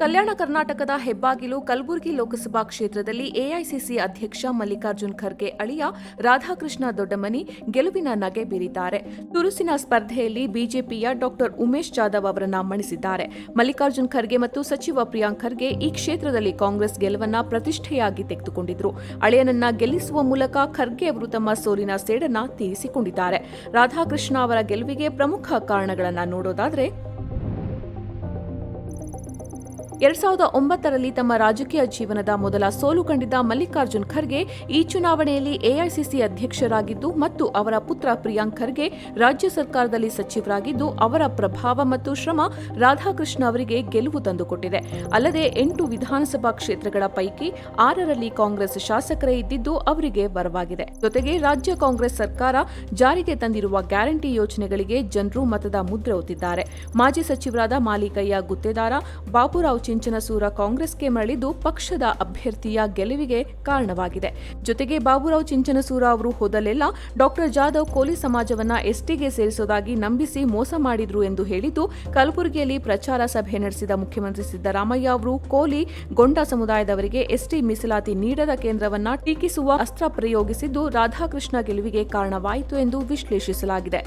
ಕಲ್ಯಾಣ ಕರ್ನಾಟಕದ ಹೆಬ್ಬಾಗಿಲು ಕಲಬುರಗಿ ಲೋಕಸಭಾ ಕ್ಷೇತ್ರದಲ್ಲಿ ಎಐಸಿಸಿ ಅಧ್ಯಕ್ಷ ಮಲ್ಲಿಕಾರ್ಜುನ್ ಖರ್ಗೆ ಅಳಿಯ ರಾಧಾಕೃಷ್ಣ ದೊಡ್ಡಮನಿ ಗೆಲುವಿನ ನಗೆ ಬೀರಿದ್ದಾರೆ. ತುರುಸಿನ ಸ್ಪರ್ಧೆಯಲ್ಲಿ ಬಿಜೆಪಿಯ ಡಾಕ್ಟರ್ ಉಮೇಶ್ ಜಾಧವ್ ಅವರನ್ನು ಮಣಿಸಿದ್ದಾರೆ. ಮಲ್ಲಿಕಾರ್ಜುನ್ ಖರ್ಗೆ ಮತ್ತು ಸಚಿವ ಪ್ರಿಯಾಂಕ್ ಖರ್ಗೆ ಈ ಕ್ಷೇತ್ರದಲ್ಲಿ ಕಾಂಗ್ರೆಸ್ ಗೆಲುವನ್ನ ಪ್ರತಿಷ್ಠೆಯಾಗಿ ತೆಗೆದುಕೊಂಡಿದ್ರು. ಅಳಿಯನನ್ನ ಗೆಲ್ಲಿಸುವ ಮೂಲಕ ಖರ್ಗೆ ಅವರು ತಮ್ಮ ಸೋಲಿನ ಸೇಡನ್ನ ತೀರಿಸಿಕೊಂಡಿದ್ದಾರೆ. ರಾಧಾಕೃಷ್ಣ ಅವರ ಗೆಲುವಿಗೆ ಪ್ರಮುಖ ಕಾರಣಗಳನ್ನ ನೋಡೋದಾದ್ರೆ ಎರಡ್ ಸಾವಿರದ ಒಂಬತ್ತರಲ್ಲಿ ತಮ್ಮ ರಾಜಕೀಯ ಜೀವನದ ಮೊದಲ ಸೋಲು ಕಂಡಿದ್ದ ಮಲ್ಲಿಕಾರ್ಜುನ್ ಖರ್ಗೆ ಈ ಚುನಾವಣೆಯಲ್ಲಿ ಎಐಸಿಸಿ ಅಧ್ಯಕ್ಷರಾಗಿದ್ದು ಮತ್ತು ಅವರ ಪುತ್ರ ಪ್ರಿಯಾಂಕ್ ಖರ್ಗೆ ರಾಜ್ಯ ಸರ್ಕಾರದಲ್ಲಿ ಸಚಿವರಾಗಿದ್ದು ಅವರ ಪ್ರಭಾವ ಮತ್ತು ಶ್ರಮ ರಾಧಾಕೃಷ್ಣ ಅವರಿಗೆ ಗೆಲುವು ತಂದುಕೊಟ್ಟಿದೆ. ಅಲ್ಲದೆ ಎಂಟು ವಿಧಾನಸಭಾ ಕ್ಷೇತ್ರಗಳ ಪೈಕಿ ಆರರಲ್ಲಿ ಕಾಂಗ್ರೆಸ್ ಶಾಸಕರೇ ಇದ್ದಿದ್ದು ಅವರಿಗೆ ವರವಾಗಿದೆ. ಜೊತೆಗೆ ರಾಜ್ಯ ಕಾಂಗ್ರೆಸ್ ಸರ್ಕಾರ ಜಾರಿಗೆ ತಂದಿರುವ ಗ್ಯಾರಂಟಿ ಯೋಜನೆಗಳಿಗೆ ಜನರು ಮತದ ಮುದ್ರೆ ಒತ್ತಿದ್ದಾರೆ. ಮಾಜಿ ಸಚಿವರಾದ ಮಾಲೀಕಯ್ಯ ಗುತ್ತೇದಾರ, ಬಾಬುರಾವ್ ಚಿಂಚನಸೂರ ಕಾಂಗ್ರೆಸ್ಗೆ ಮರಳಿದ್ದು ಪಕ್ಷದ ಅಭ್ಯರ್ಥಿಯ ಗೆಲುವಿಗೆ ಕಾರಣವಾಗಿದೆ. ಜೊತೆಗೆ ಬಾಬುರಾವ್ ಚಿಂಚನಸೂರ ಅವರು ಹೋದಲೆಲ್ಲ ಡಾಕ್ಟರ್ ಜಾಧವ್ ಕೋಲಿ ಸಮಾಜವನ್ನ ಎಸ್ಟಿಗೆ ಸೇರಿಸೋದಾಗಿ ನಂಬಿಸಿ ಮೋಸ ಮಾಡಿದ್ರು ಎಂದು ಹೇಳಿದ್ದು, ಕಲಬುರಗಿಯಲ್ಲಿ ಪ್ರಚಾರ ಸಭೆ ನಡೆಸಿದ ಮುಖ್ಯಮಂತ್ರಿ ಸಿದ್ದರಾಮಯ್ಯ ಅವರು ಕೋಲಿ ಗೊಂಡ ಸಮುದಾಯದವರಿಗೆ ಎಸ್ಟಿ ಮೀಸಲಾತಿ ನೀಡದ ಕೇಂದ್ರವನ್ನ ಟೀಕಿಸುವ ಅಸ್ತ್ರ ಪ್ರಯೋಗಿಸಿದ್ದು ರಾಧಾಕೃಷ್ಣ ಗೆಲುವಿಗೆ ಕಾರಣವಾಯಿತು ಎಂದು ವಿಶ್ಲೇಷಿಸಲಾಗಿದೆ.